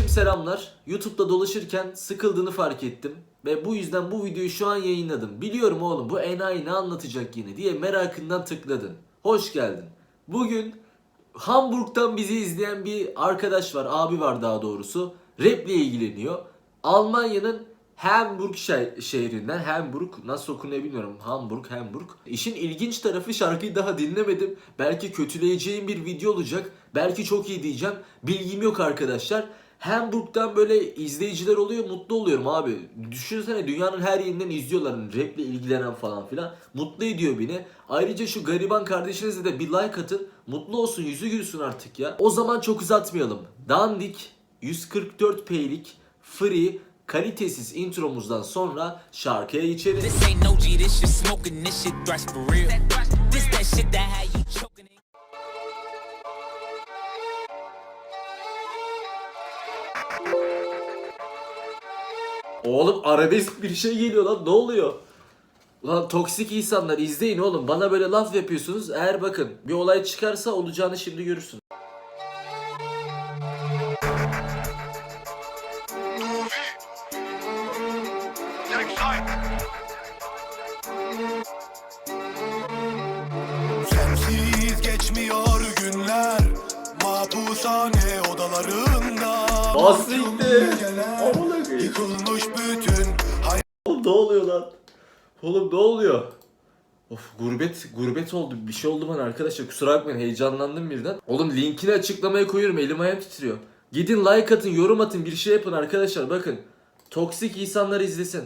Aleyküm selamlar. YouTube'da dolaşırken sıkıldığını fark ettim. Ve bu yüzden bu videoyu şu an yayınladım. Biliyorum oğlum bu enayi ne anlatacak yine diye merakından tıkladın. Hoş geldin. Bugün Hamburg'dan bizi izleyen bir arkadaş var, abi var daha doğrusu. Rap ile ilgileniyor. Almanya'nın Hamburg şe- şehrinden Hamburg nasıl okunuyor bilmiyorum. Hamburg, Hamburg. İşin ilginç tarafı şarkıyı daha dinlemedim. Belki kötüleyeceğim bir video olacak. Belki çok iyi diyeceğim. Bilgim yok arkadaşlar. Hamburg'dan böyle izleyiciler oluyor mutlu oluyorum abi. Düşünsene dünyanın her yerinden izliyorlar raple ilgilenen falan filan. Mutlu ediyor beni. Ayrıca şu gariban kardeşinize de bir like atın. Mutlu olsun yüzü gülsün artık ya. O zaman çok uzatmayalım. Dandik 144p'lik free kalitesiz intromuzdan sonra şarkıya geçeriz. Oğlum arabesk bir şey geliyor lan ne oluyor? Ulan toksik insanlar izleyin oğlum bana böyle laf yapıyorsunuz eğer bakın bir olay çıkarsa olacağını şimdi görürsün. Sensiz geçmiyor günler Mahpushane odalarında. Geceler, Amına koyayım. Yıkılmış bütün Oğlum ne oluyor lan? Oğlum ne oluyor? Of gurbet gurbet oldu bir şey oldu bana arkadaşlar kusura bakmayın heyecanlandım birden. Oğlum linkini açıklamaya koyuyorum elim ayağım titriyor. Gidin like atın yorum atın bir şey yapın arkadaşlar bakın. Toksik insanlar izlesin.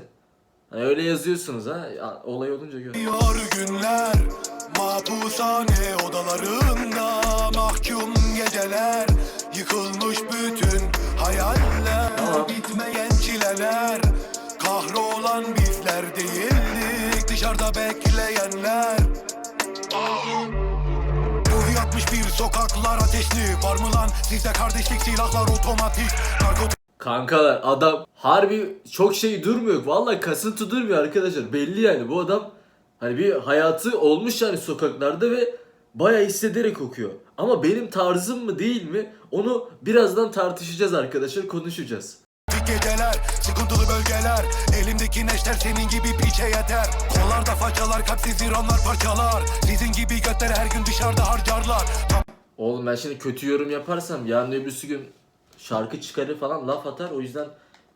Hani öyle yazıyorsunuz ha olay olunca gör. günler Mahpushane odalarında Mahkum geceler Yıkılmış bütün hayaller bizler değildik Dışarıda bekleyenler Ruh yatmış bir sokaklar ateşli Var mı lan sizde kardeşlik silahlar otomatik Narkotik Kankalar adam harbi çok şey durmuyor. Vallahi kasıntı durmuyor arkadaşlar. Belli yani bu adam hani bir hayatı olmuş yani sokaklarda ve bayağı hissederek okuyor. Ama benim tarzım mı değil mi onu birazdan tartışacağız arkadaşlar konuşacağız. Geceler Sıkıntılı bölgeler. Elimdeki neşter senin gibi piçe yeter. Kollarda façalar kalpsiz iranlar parçalar. Sizin gibi götler her gün dışarıda harcarlar. Oğlum ben şimdi kötü yorum yaparsam yarın öbürsü gün şarkı çıkarır falan laf atar. O yüzden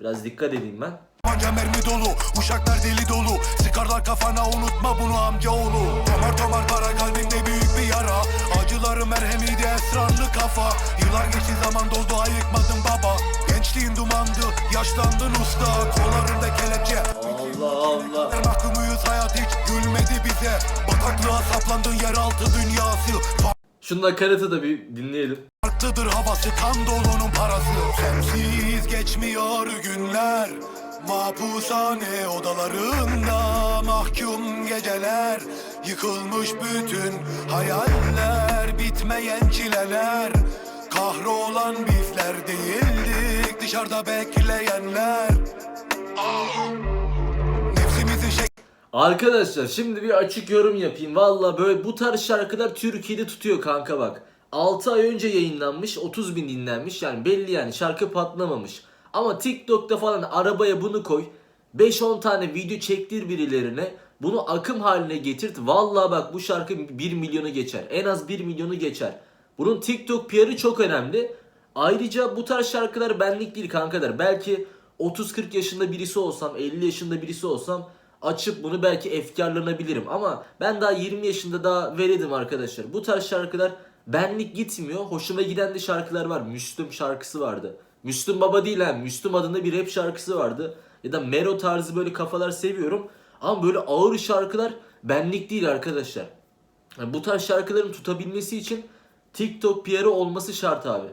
biraz dikkat edeyim ben. Tabanca mermi dolu Uşaklar deli dolu. Sıkarlar kafana unutma bunu amcaoğlu. Tomar tomar para kalbimde büyük bir yara. Acıları merhemiydi esrarlı kafa. Yıllar geçti zaman doldu ayıkmadın baba Gençliğin dumandı yaşlandın usta Kollarında kelepçe. Allah Allah. Mahkumuyuz hayat hiç gülmedi bize. Bataklığa saplandın yeraltı dünyası. Şunun nakaratı da bir dinleyelim. Farklıdır havası kan dolunun parası. Sensiz geçmiyor günler Mahpushane odalarında Mahkum geceler. Yıkılmış bütün hayaller Bitmeyen çileler. Kahrolan değildik Dışarıda bekleyenler Nefsimizin şek Arkadaşlar şimdi bir açık yorum yapayım. Valla böyle bu tarz şarkılar Türkiye'de tutuyor kanka bak. 6 ay önce yayınlanmış 30 bin dinlenmiş yani belli yani şarkı patlamamış. Ama TikTok'ta falan arabaya bunu koy. 5-10 tane video çektir birilerine. Bunu akım haline getirt. Valla bak bu şarkı 1 milyonu geçer. En az 1 milyonu geçer. Bunun TikTok PR'ı çok önemli. Ayrıca bu tarz şarkılar benlik değil kankalar. Belki 30-40 yaşında birisi olsam, 50 yaşında birisi olsam açıp bunu belki efkarlanabilirim. Ama ben daha 20 yaşında daha veledim arkadaşlar. Bu tarz şarkılar benlik gitmiyor. Hoşuma giden de şarkılar var. Müslüm şarkısı vardı. Müslüm Baba değil ha. Müslüm adında bir rap şarkısı vardı. Ya da Mero tarzı böyle kafalar seviyorum. Ama böyle ağır şarkılar benlik değil arkadaşlar. Yani bu tarz şarkıların tutabilmesi için TikTok PR'ı olması şart abi.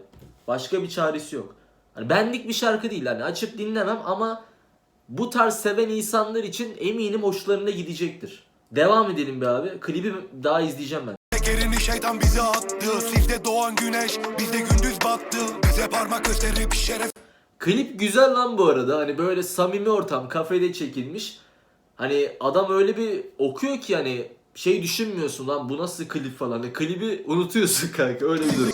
Başka bir çaresi yok. Hani benlik bir şarkı değil hani açıp dinlemem ama bu tarz seven insanlar için eminim hoşlarına gidecektir. Devam edelim be abi. Klibi daha izleyeceğim ben. Tekerini şeytan bize attı Sizde doğan güneş bizde gündüz battı Bize parmak gösterip şeref Klip güzel lan bu arada. Hani böyle samimi ortam, kafede çekilmiş. Hani adam öyle bir okuyor ki hani şey düşünmüyorsun lan bu nasıl klip falan. Hani klibi unutuyorsun kanka öyle bir durum.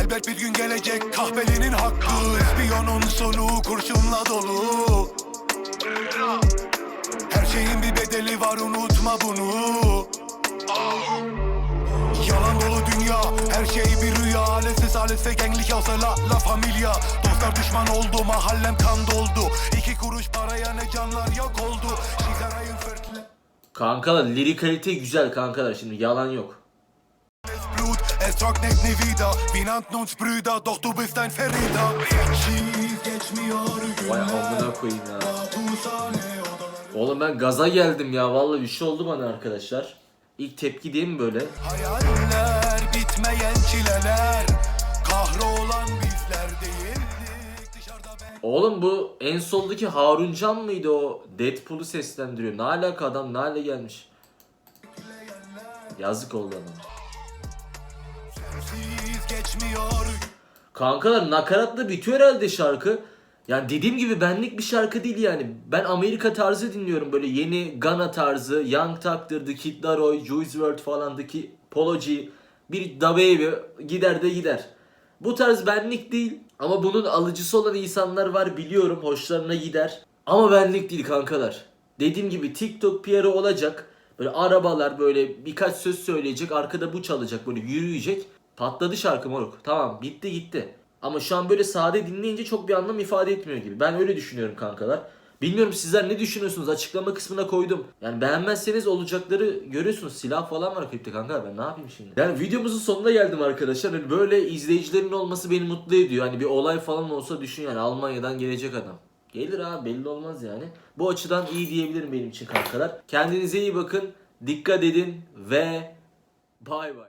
Elbet bir gün gelecek kahvelinin hakkı. Espiyon Videonun sonu kurşunla dolu. Her şeyin bir bedeli var unutma bunu. Yalan dolu dünya Her şey bir rüya. Alesiz alese genglik yoksa la, familia. Dostlar düşman oldu mahallem kan doldu. İki kuruş paraya ne canlar yok oldu. Şizarayın fırtlı Kankalar lirik kalite güzel kankalar şimdi yalan yok. Vay amına koyayım ya. Oğlum ben gaza geldim ya vallahi bir şey oldu bana arkadaşlar. İlk tepki değil mi böyle? Hayaller bitmeyen çileler Kahrolan bizler ben Oğlum bu en soldaki Harun Can mıydı o? Deadpool'u seslendiriyor. Ne alaka adam ne hale gelmiş? Yazık oldu adama. Kankalar nakaratla bitiyor herhalde şarkı. Yani dediğim gibi benlik bir şarkü değil yani. Ben Amerika tarzı dinliyorum böyle yeni Ghana tarzı, Young Thug'dır, The Kid Laroi, Juice WRLD falan, The Kid, Polo G, bir Da Baby gider de gider. Bu tarz benlik değil ama bunun alıcısı olan insanlar var biliyorum hoşlarına gider. Ama benlik değil kankalar. Dediğim gibi TikTok PR'ı olacak. Böyle arabalar böyle birkaç söz söyleyecek arkada bu çalacak böyle yürüyecek. Patladı şarkı moruk. Tamam bitti gitti. Ama şu an böyle sade dinleyince çok bir anlam ifade etmiyor gibi. Ben öyle düşünüyorum kankalar. Bilmiyorum sizler ne düşünüyorsunuz? Açıklama kısmına koydum. Yani beğenmezseniz olacakları görüyorsunuz. Silah falan var klipte kanka. Ben ne yapayım şimdi? Yani videomuzun sonuna geldim arkadaşlar. Hani böyle izleyicilerin olması beni mutlu ediyor. Hani bir olay falan olsa düşün yani Almanya'dan gelecek adam. Gelir ha belli olmaz yani. Bu açıdan iyi diyebilirim benim için kankalar. Kendinize iyi bakın. Dikkat edin ve bay bay.